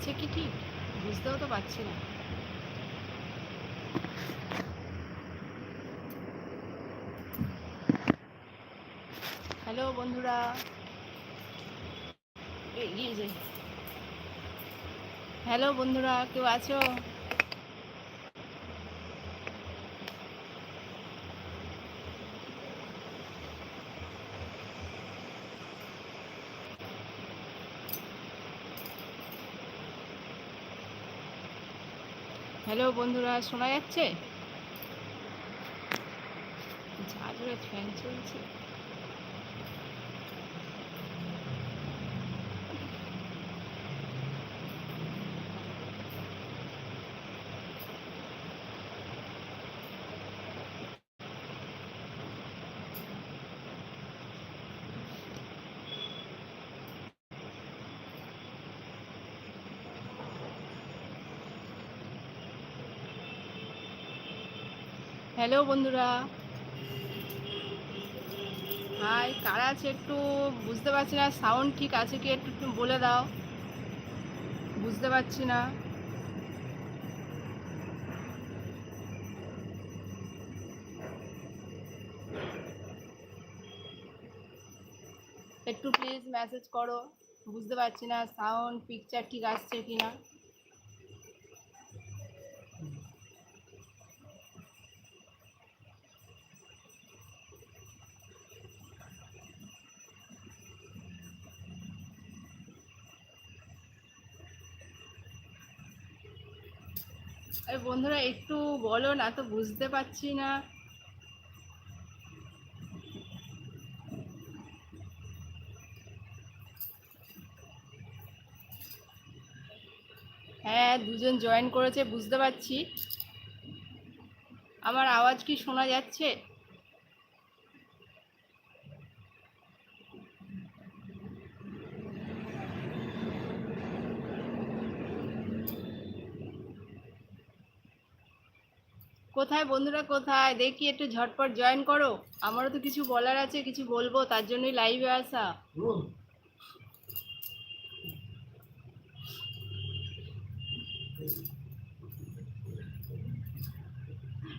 আসছে কি ঠিক? বুঝতেও তো পারছি না। হ্যালো বন্ধুরা। এগিয়ে যাই হ্যালো বন্ধুরা, কেউ আছো? হ্যালো বন্ধুরা শোনা যাচ্ছে? যা ফ্যান চলছে। হ্যালো বন্ধুরা। হাই কারা আছে একটু বুঝতে পারছি না সাউন্ড ঠিক আছে কি একটু একটু বলে দাও। বুঝতে পারছি না। একটু প্লিজ মেসেজ করো। বুঝতে পারছি না সাউন্ড পিকচার ঠিক আসছে কি না বন্ধুরা, একটু বলো না তো, বুঝতে পারছি না। হ্যাঁ দুজন জয়েন করেছে, বুঝতে পারছি। আমার আওয়াজ কি শোনা যাচ্ছে? কোথায় বন্ধুরা কোথায়? দেখি একটু ঝটপট জয়েন করো। আমারও তো কিছু বলার আছে কিছু বলব তার জন্যই লাইভে আসা।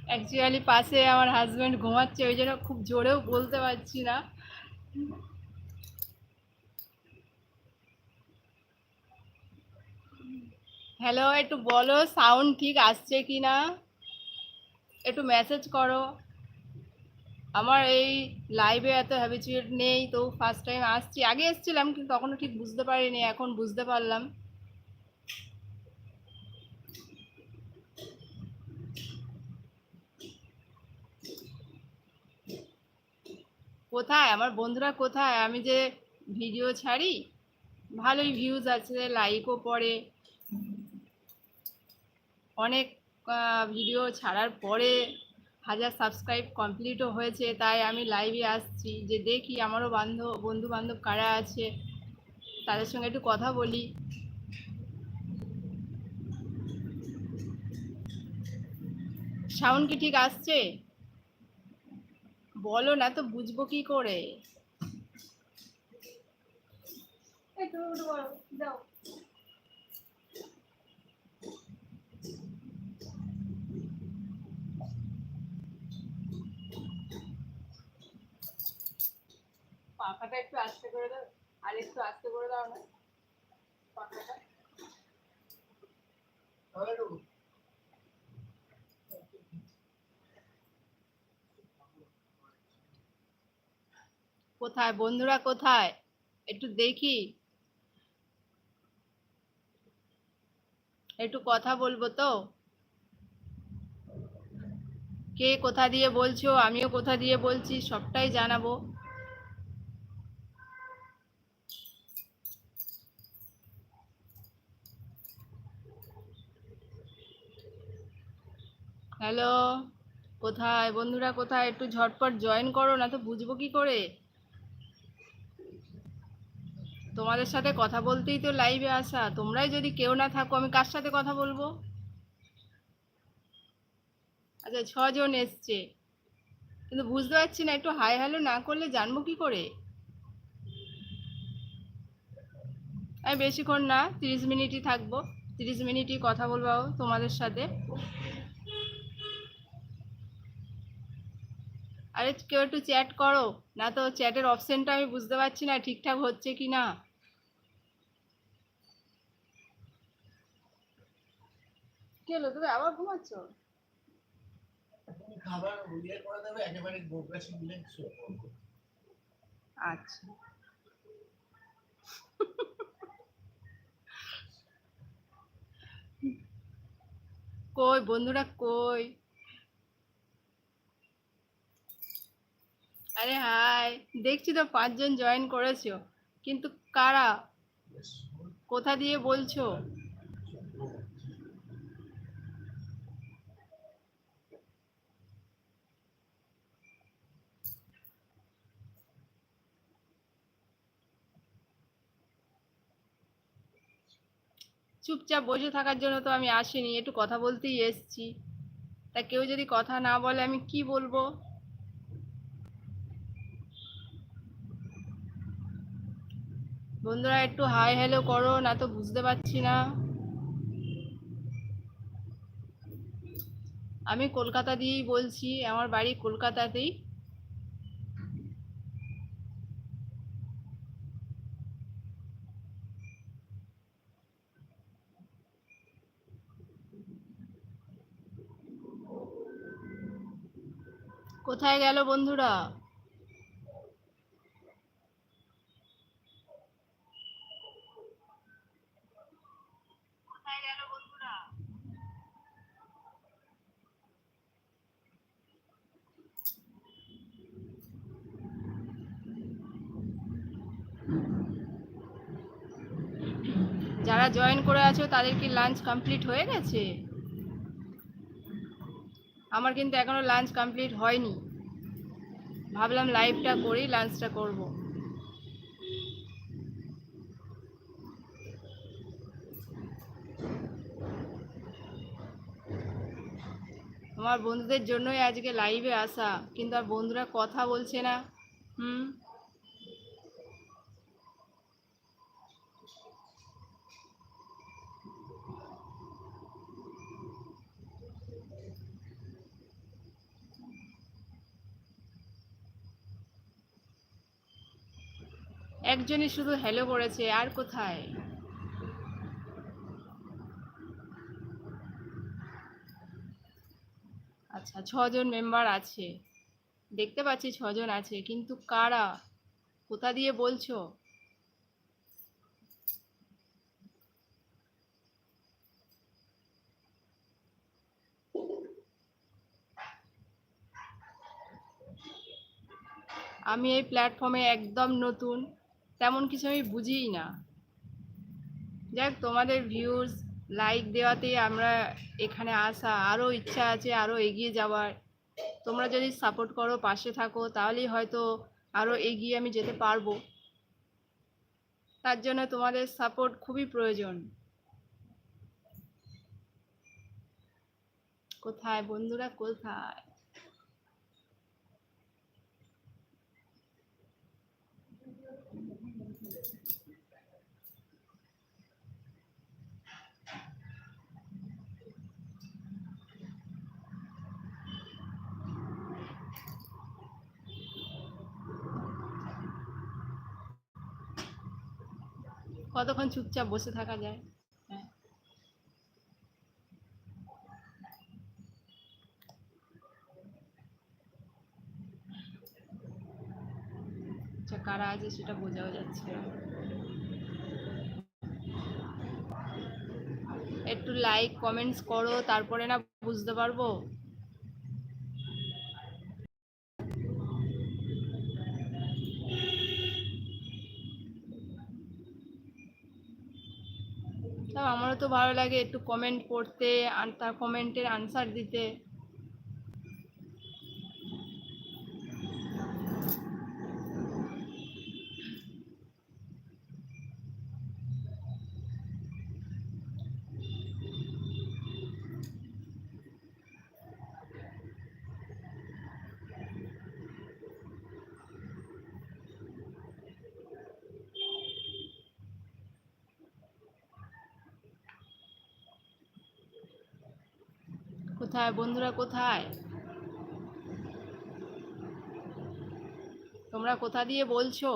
অ্যাকচুয়ালি পাশে আমার হাজব্যান্ড ঘুমাচ্ছে ওই জন্য খুব জোরেও বলতে পারছি না। হ্যালো একটু বলো সাউন্ড ঠিক আসছে কি না একটু মেসেজ করো। আমার এই লাইভে এত হ্যাবিচুয়েট নেই, তো ফার্স্ট টাইম আসছি। আগে এসেছিলাম, কিন্তু তখনও ঠিক বুঝতে পারিনি, এখন বুঝতে পারলাম। কোথায়? আমার বন্ধুরা কোথায়? আমি যে ভিডিও ছাড়ি, ভালোই ভিউজ আছে লাইকও পড়ে। অনেক ভিডিও ছাড়ার পরে হাজার সাবস্ক্রাইব কমপ্লিটও হয়েছে, তাই আমি লাইভে আসছি। যে দেখি আমারও বান্ধব বন্ধু বান্ধব কারা আছে, তাদের সঙ্গে একটু কথা বলি। সাউন্ড কি ঠিক আসছে? বলো না তো, বুঝব কি করে? পাখাটা একটু আস্তে করে দাও আর একটু আস্তে করে দাও না। পাখাটা। কোথায়? বন্ধুরা কোথায়? একটু দেখি। একটু কথা বলব তো? কে কোথা দিয়ে বলছো? আমিও কোথা দিয়ে বলছি? সবটাই জানাব। হ্যালো, কোথায়? বন্ধুরা কোথায়? একটু ঝটপট জয়েন করো, না তো বুঝব কি করে? তোমাদের সাথে কথা বলতেই তো লাইভে আসা। তোমরাই যদি কেউ না থাকো, আমি কার সাথে কথা বলব? আচ্ছা ছজন এসছে। কিন্তু বুঝতে পারছি না, একটু হাই হ্যালো না করলে জানব কি করে? আমি বেশিক্ষণ না, তিরিশ মিনিটই থাকব। তিরিশ মিনিটই কথা বলব তোমাদের সাথে। আরে কেউ একটু চ্যাট করো। না তো চ্যাটের অপশনটা আমি বুঝতে পারছি না ঠিকঠাক হচ্ছে কি না? কি হলো তুমি আবার ঘুমাচ্ছ? খাবার করে দেবে একেবারে। আচ্ছা। কই বন্ধুরা কই? আরে হাই, দেখছি তো পাঁচজন জয়েন করেছ। কিন্তু কারা? কোথা দিয়ে বলছো? চুপচাপ বসে থাকার জন্য তো আমি আসিনি, একটু কথা বলতেই এসছি। তা কেউ যদি কথা না বলে আমি কি বলব? বন্ধুরা, একটু হাই হ্যালো করো, না তো বুঝতে পারছি না। আমি কলকাতা দিয়েই বলছি, আমার বাড়ি কলকাতাতেই। কোথায় গেল বন্ধুরা কোথায় গেল বন্ধুরা যারা জয়েন করে আছো, তাদের কি লাঞ্চ কমপ্লিট হয়ে গেছে? আমার কিন্তু এখনও লাঞ্চ কমপ্লিট হয়নি। ভাবলাম লাইভটা করেই লাঞ্চটা করব। আমার বন্ধুদের জন্যই আজকে লাইভে আসা, কিন্তু আর বন্ধুরা কথা বলছে না। হুম? একজনই শুধু হ্যালো করেছে, আর কোথায়? আচ্ছা ছজন মেম্বার আছে। দেখতে পাচ্ছি ছজন আছে, কিন্তু কারা? কোথা দিয়ে বলছো? আমি এই প্ল্যাটফর্মে একদম নতুন। তেমন কিছু আমি বুঝিই না। যাক, তোমাদের ভিউজ লাইক দেওয়াতেই আমরা এখানে আসা আরও ইচ্ছা আছে আরও এগিয়ে যাওয়ার। তোমরা যদি সাপোর্ট করো, পাশে থাকো, তাহলেই হয়তো আরও এগিয়ে আমি যেতে পারব। তার জন্য তোমাদের সাপোর্ট খুবই প্রয়োজন। কোথায়? বন্ধুরা, কোথায়? কতক্ষণ চুপচাপ বসে থাকা যায়? হ্যাঁ। আচ্ছা কারা আছে সেটা বোঝাও যাচ্ছে একটু লাইক কমেন্টস করো, তারপরে না বুঝতে পারব তাও আমারও তো ভালো লাগে একটু কমেন্ট পড়তে আর তার কমেন্টের আনসার দিতে। কোথায়? বন্ধুরা কোথায়? তোমরা কোথা দিয়ে বলছো?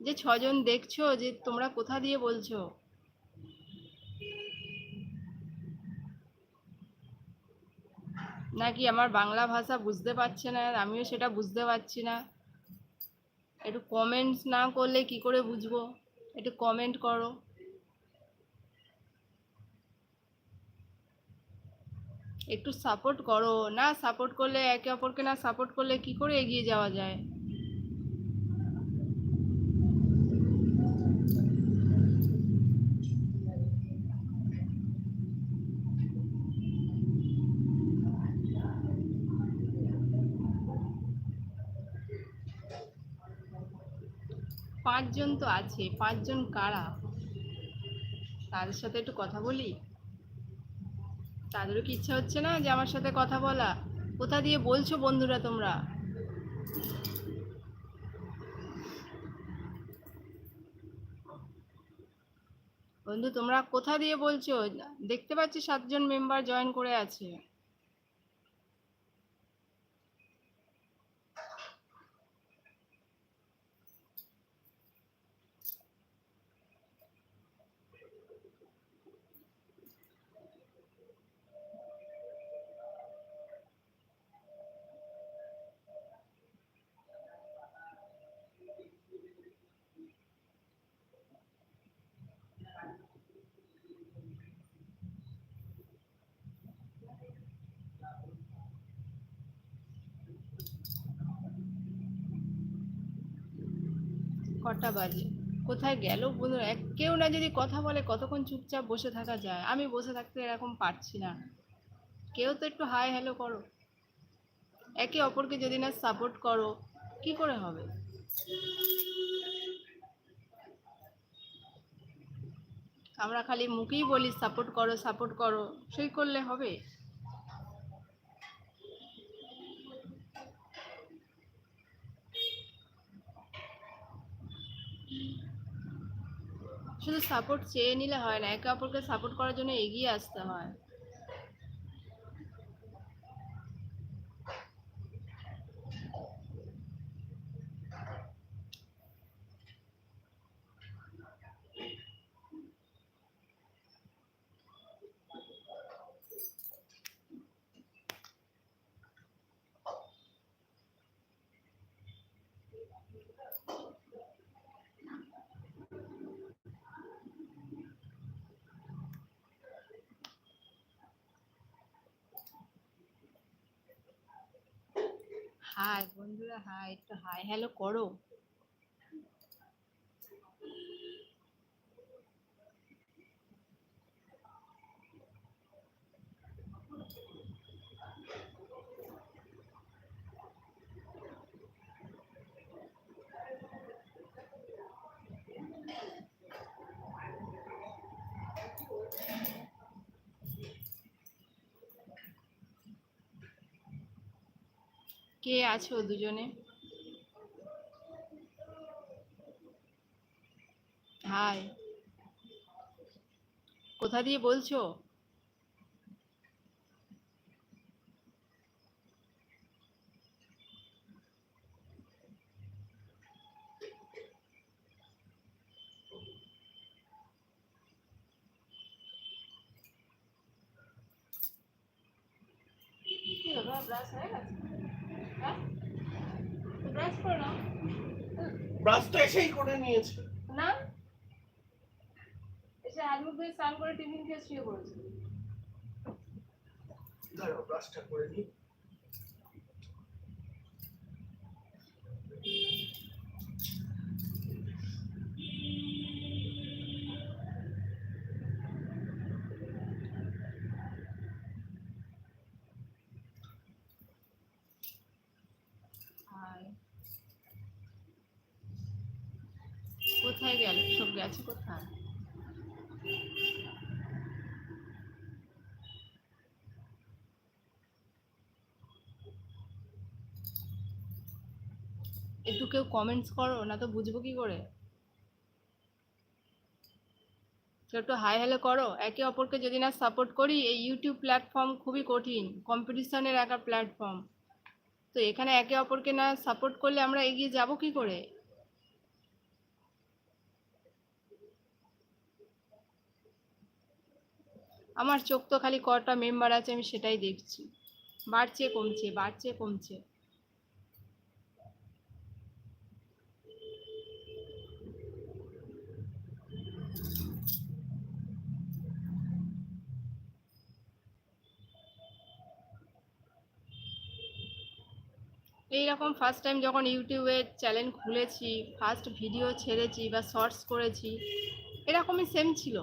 যে ছজন দেখছ, যে তোমরা কোথা দিয়ে বলছো? নাকি আমার বাংলা ভাষা বুঝতে পারছে না আমিও সেটা বুঝতে পারছি না? একটু কমেন্টস না করলে কি করে বুঝব? একটু কমেন্ট করো। একটু সাপোর্ট করো। না সাপোর্ট করলে একে অপরকে না সাপোর্ট করলে কি করে এগিয়ে যাওয়া যায়? পাঁচজন তো আছে। পাঁচজন কারা? তাদের সাথে একটু কথা বলি? তাদেরও কি ইচ্ছা হচ্ছে না যে আমার সাথে কথা বলা? কোথা দিয়ে বলছো বন্ধুরা তোমরা? বন্ধু, তোমরা কোথা দিয়ে বলছো? দেখতে পাচ্ছি সাতজন মেম্বার জয়েন করে আছে। কটা বাজে। কোথায় গেল বন্ধুরা এক কেউ না যদি কথা বলে কতক্ষণ চুপচাপ বসে থাকা যায়? আমি বসে থাকতে এরকম পারছি না। কেউ তো একটু হাই হ্যালো করো। একে অপরকে যদি না সাপোর্ট করো, কি করে হবে? আমরা খালি মুখেই বলি সাপোর্ট করো সাপোর্ট করো। সেই করলে হবে? শুধু সাপোর্ট চেয়ে নিলে হয় না একে অপরকে সাপোর্ট করার জন্য এগিয়ে আসতে হয় হাই বন্ধুরা হাই একটু হাই হ্যালো করো। কে আছো দুজনে? হাই। কোথা দিয়ে বলছো? ব্রাশ হয়ে গেছে? ব্রাশ করে নাও এসেই করে নিয়েছে। না? এসে মুখ ধুয়ে স্নান করে টিফিন খেয়ে শুয়ে পড়েছে। দাঁড়াও ব্রাশটা করে নিই হাই কোথায় গেল সব গেছে কোথায়? একটু কেউ কমেন্টস করো না তো বুঝব কি করে? একটু হাই হ্যালো করো। একে অপরকে যদি না সাপোর্ট করি, এই ইউটিউব প্ল্যাটফর্ম খুবই কঠিন। কম্পিটিশনের একটা প্ল্যাটফর্ম তো এখানে একে অপরকে না সাপোর্ট করলে আমরা এগিয়ে যাব কি করে? আমার চোখ তো খালি কটা মেম্বার আছে, আমি সেটাই দেখছি। বাড়ছে, কমছে বাড়ছে, কমছে। এইরকম ফার্স্ট টাইম যখন ইউটিউবে চ্যানেল খুলেছি ফার্স্ট ভিডিও ছেড়েছি বা শর্টস করেছি, এরকমই সেম ছিল।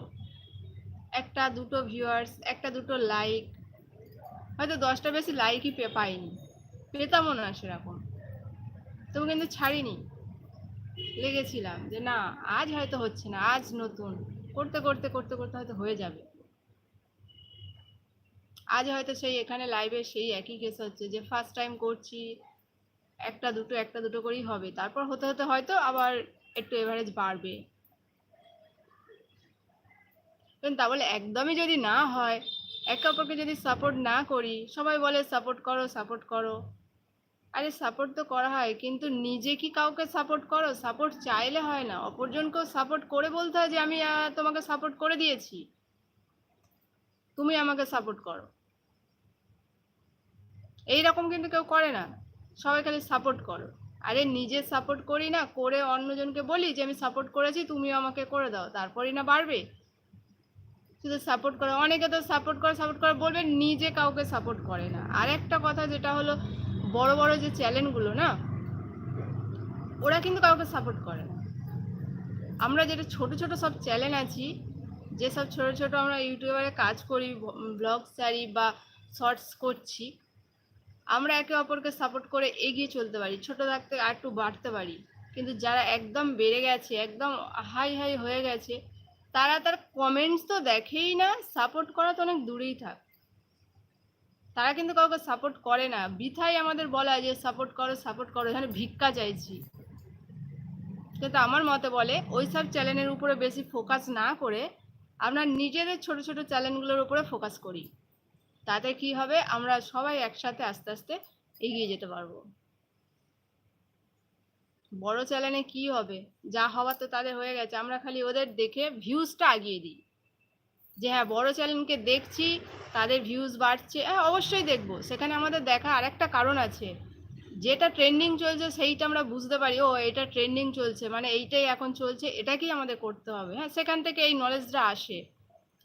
একটা, দুটো ভিউয়ার্স একটা, দুটো লাইক হয়তো দশটা বেশি লাইকই পে পাইনি। পেতামও না সেরকম। তবু কিন্তু ছাড়িনি। লেগেছিলাম যে না, আজ হয়তো হচ্ছে না, আজ নতুন। করতে করতে করতে করতে হয়তো হয়ে যাবে। আজ হয়তো সেই এখানে লাইভে সেই একই কেস হচ্ছে যে ফার্স্ট টাইম করছি, একটা, দুটো একটা, দুটো করেই হবে। তারপর হতে হতে হয়তো আবার একটু এভারেজ বাড়বে। কিন্তু তা বলে একদমই যদি না হয়, একে অপরকে যদি সাপোর্ট না করি, সবাই বলে সাপোর্ট করো সাপোর্ট করো। আরে সাপোর্ট তো করা হয়, কিন্তু নিজে কি কাউকে সাপোর্ট করো? সাপোর্ট চাইলে হয় না। অপরজনকেও সাপোর্ট করে বলতে হয় যে, আমি তোমাকে সাপোর্ট করে দিয়েছি। তুমি আমাকে সাপোর্ট করো। এই রকম কিন্তু কেউ করে না। সবাই খালি সাপোর্ট করো। আরে নিজে সাপোর্ট করি না, করে অন্যজনকে বলি যে, আমি সাপোর্ট করেছি, তুমিও আমাকে করে দাও। তারপরই না বাড়বে। শুধু সাপোর্ট করে, অনেকে তো সাপোর্ট করে সাপোর্ট করে, বলবে নিজে কাউকে সাপোর্ট করে না। আর একটা কথা যেটা হলো, বড় বড় যে চ্যানেলগুলো না, ওরা কিন্তু কাউকে সাপোর্ট করে না। আমরা যেটা ছোট ছোট সব চ্যানেল আছি যেসব ছোট ছোট আমরা ইউটিউবারে কাজ করি ব্লগ সারি বা শর্টস করছি, আমরা একে অপরকে সাপোর্ট করে এগিয়ে চলতে পারি, ছোট থাকতে আর একটু বাড়তে পারি। কিন্তু যারা একদম বেড়ে গেছে, একদম হাই হাই হয়ে গেছে তারা তার কমেন্টস তো দেখেই না সাপোর্ট করা তো অনেক দূরেই থাক। তারা কিন্তু কাউকে সাপোর্ট করে না। বৃথাই আমাদের বলা যে সাপোর্ট করো সাপোর্ট করো, এখানে ভিক্ষা চাইছি। কিন্তু আমার মতে বলে, ওই সব চ্যানেলের উপরে বেশি ফোকাস না করে আমরা নিজেদের ছোট ছোট চ্যানেলগুলোর উপরে ফোকাস করি। তাতে কি হবে? আমরা সবাই একসাথে আস্তে আস্তে এগিয়ে যেতে পারব। বড় চ্যানেলে কি হবে? যা হওয়ার তো তাদের হয়ে গেছে। আমরা খালি ওদের দেখে ভিউজটা আগিয়ে দিই। যে হ্যাঁ বড় চ্যানেলকে দেখছি, তাদের ভিউজ বাড়ছে। হ্যাঁ অবশ্যই দেখব। সেখানে আমাদের দেখা আরেকটা কারণ আছে। যেটা ট্রেন্ডিং চলছে, সেইটা আমরা বুঝতে পারি, ও, এটা ট্রেন্ডিং চলছে। মানে এইটাই এখন চলছে, এটাকেই আমাদের করতে হবে। হ্যাঁ সেখান থেকে এই নলেজটা আসে।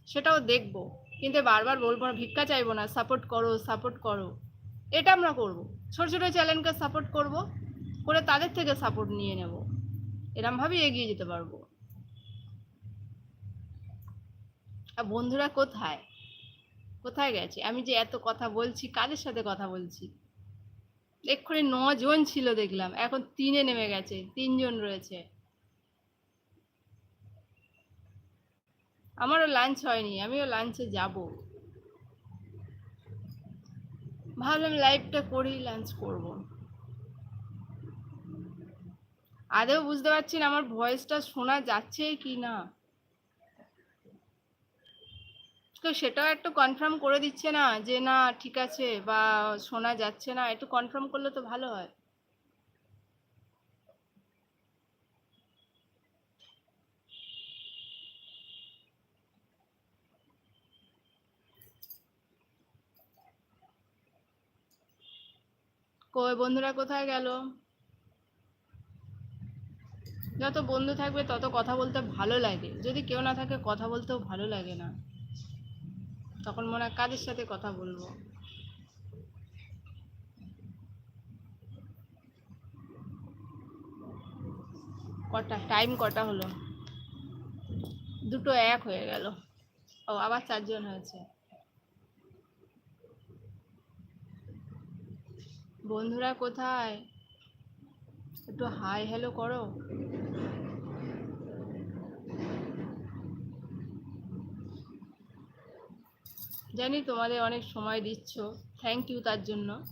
সেটাও দেখব। কিন্তু বারবার বলব না, ভিক্ষা চাইব না সাপোর্ট করো সাপোর্ট করো। এটা আমরা করব। ছোট ছোট চ্যানেলকে সাপোর্ট করব। করে তাদের থেকে সাপোর্ট নিয়ে নেব। এরমভাবেই এগিয়ে যেতে পারব। আর বন্ধুরা কোথায়? কোথায় গেছে? আমি যে এত কথা বলছি, কাদের সাথে কথা বলছি? এক্ষুনি নজন ছিল দেখলাম, এখন তিনে নেমে গেছে, তিনজন রয়েছে। আমারও লাঞ্চ হয়নি, আমিও লাঞ্চে যাব। ভাবলাম লাইভটা করি লাঞ্চ করব। আদেও বুঝতে পারছি না, আমার ভয়েসটা শোনা যাচ্ছে কি না? তো সেটাও একটু কনফার্ম করে দিচ্ছে না যে না, ঠিক আছে বা শোনা যাচ্ছে না, একটু কনফার্ম করলে তো ভালো হয়। কই বন্ধুরা কোথায় গেল? যত বন্ধু থাকবে, তত কথা বলতে ভালো লাগে। যদি কেউ না থাকে, কথা বলতেও ভালো লাগে না। তখন মনে হয় কাদের সাথে কথা বলব? কটা? টাইম কটা হলো? দুটো এক হয়ে গেল। ও, আবার চারজন হয়েছে। বন্ধুরা কোথায়? একটু হাই হ্যালো করো। জানি তোমাদের অনেক সময় দিচ্ছ। থ্যাংক ইউ তার জন্য।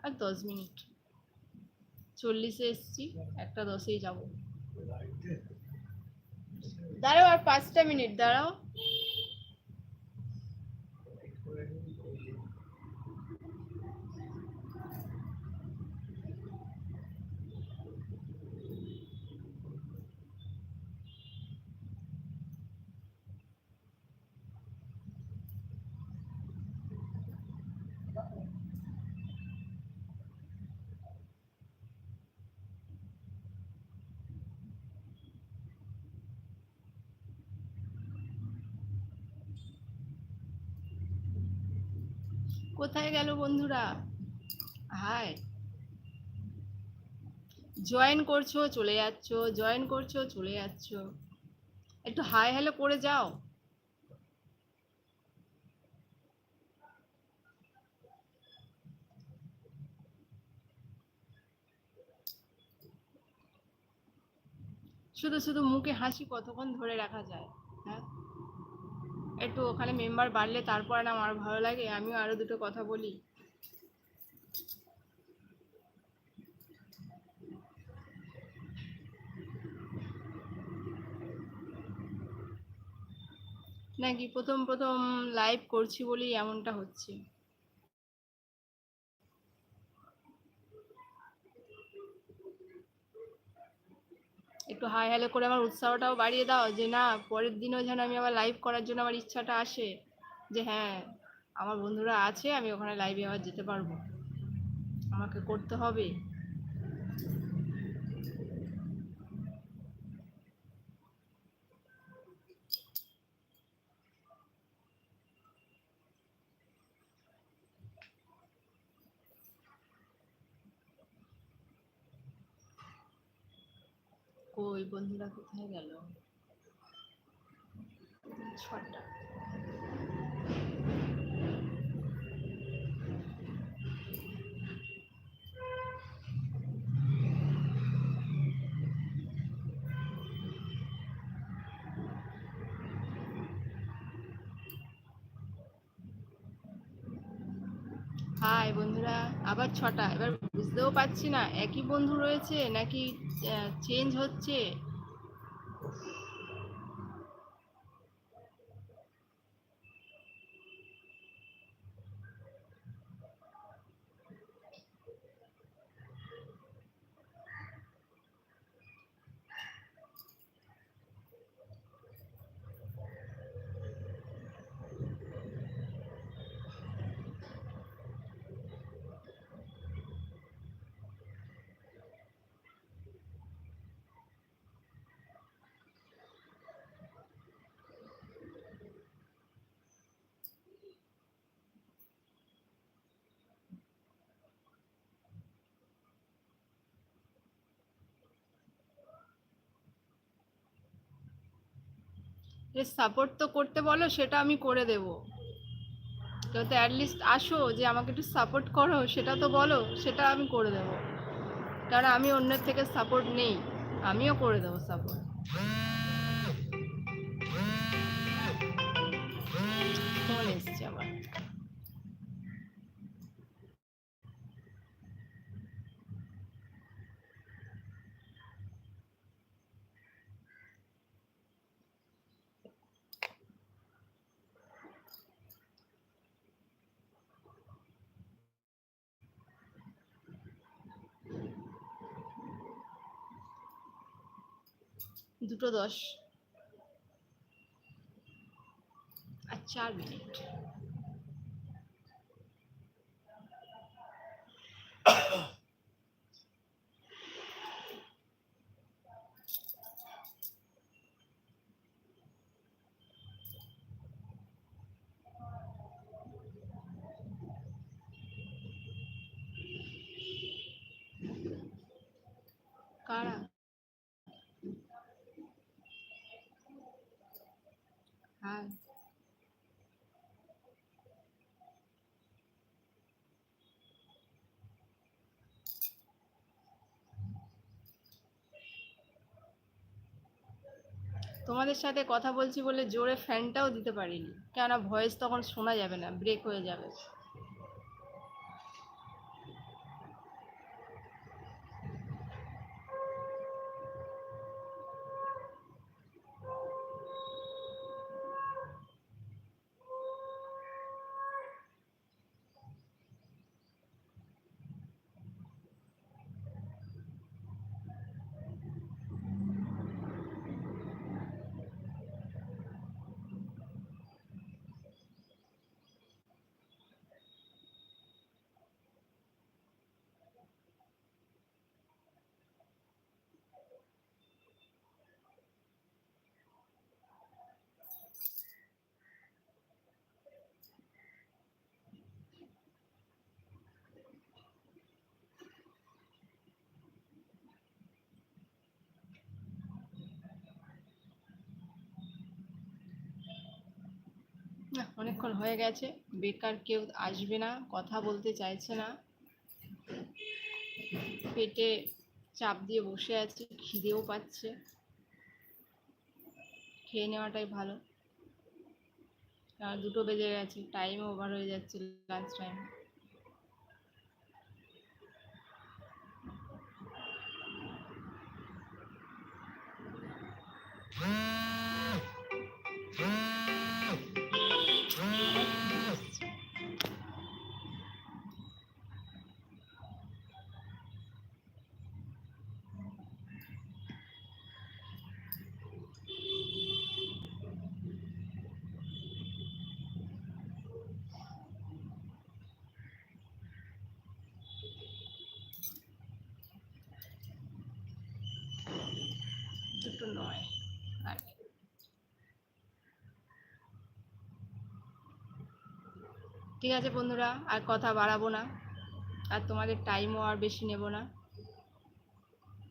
আর দশ মিনিট। চল্লিশে এসছি, একটা দশেই যাব। দাঁড়াও আর পাঁচটা মিনিট দাঁড়াও। কোথায় গেল বন্ধুরা? হাই। জয়েন করছ, চলে যাচ্ছ। জয়েন করছ, চলে যাচ্ছ। একটু হাই হ্যালো করে যাও। শুধু শুধু মুখে হাসি কতক্ষণ ধরে রাখা যায়? হ্যাঁ একটু ওখানে মেম্বার বাড়লে তারপর না আমার ভালো লাগে, আমিও আরও দুটো কথা বলি। নাকি প্রথম প্রথম লাইভ করছি বলেই এমনটা হচ্ছে? একটু হাই হ্যালো করে আমার উৎসাহটাও বাড়িয়ে দাও যে না, পরের দিনও যেন আমি আবার লাইভ করার জন্য আমার ইচ্ছাটা আসে। যে হ্যাঁ আমার বন্ধুরা আছে, আমি ওখানে লাইভে আবার যেতে পারব। আমাকে করতে হবে। কই বন্ধুরা কোথায় গেল? ছটা হাই বন্ধুরা আবার ছটা এবার বুঝতেও পারছি না একই বন্ধু রয়েছে নাকি চেঞ্জ হচ্ছে? সাপোর্ট তো করতে বলো, সেটা আমি করে দেব। তো অ্যাটলিস্ট আসো যে আমাকে একটু সাপোর্ট করো, সেটা তো বলো, সেটা আমি করে দেব। কারণ আমি অন্যের থেকে সাপোর্ট নেই, আমিও করে দেবো সাপোর্ট দুটো দশ। আর চার মিনিট কারা হ্যাঁ। তোমাদের সাথে কথা বলছি বলে জোরে ফ্যানটাও দিতে পারিনি। কেননা ভয়েস তখন শোনা যাবে না ব্রেক হয়ে যাবে। অনেকক্ষণ হয়ে গেছে, বেকার কেউ আসবে না, কথা বলতে চাইছে না। পেটে চাপ দিয়ে বসে আছে, খিদেও পাচ্ছে। খেয়ে নেওয়াটাই ভালো। দুটো বেজে গেছে টাইম ওভার হয়ে যাচ্ছে লাঞ্চ টাইম দুটো নয়। আর ঠিক আছে বন্ধুরা, আর কথা বাড়াবো না। আর তোমাদের টাইমও আর বেশি নেব না।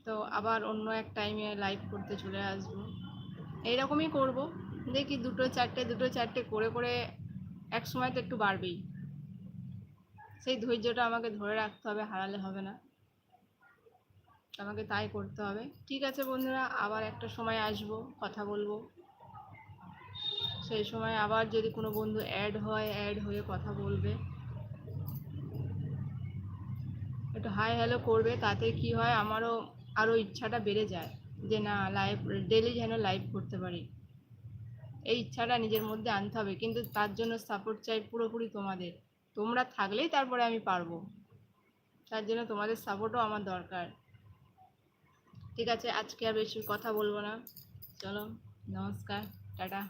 তো আবার অন্য এক টাইমে লাইভ করতে চলে আসব। এইরকমই করব। দেখি দুটো চারটে দুটো চারটে করে করে এক সময় তো একটু বাড়বেই। সেই ধৈর্যটা আমাকে ধরে রাখতে হবে, হারালে হবে না। আমাকে তাই করতে হবে। ঠিক আছে বন্ধুরা, আবার একটা সময় আসব, কথা বলব। সেই সময় আবার যদি কোনো বন্ধু অ্যাড হয় অ্যাড হয়ে কথা বলবে। একটু হাই হ্যালো করবে, তাতে কি হয়, আমারও আরও ইচ্ছাটা বেড়ে যায় যে না লাইভ ডেলি যেন লাইভ করতে পারি। এই ইচ্ছাটা নিজের মধ্যে আনতে হবে, কিন্তু তার জন্য সাপোর্ট চাই পুরোপুরি তোমাদের। তোমরা থাকলেই তারপরে আমি পারব। তার জন্য তোমাদের সাপোর্টও আমার দরকার। ঠিক আছে আজকে আর বেশি কথা বলব না। চলো নমস্কার টাটা।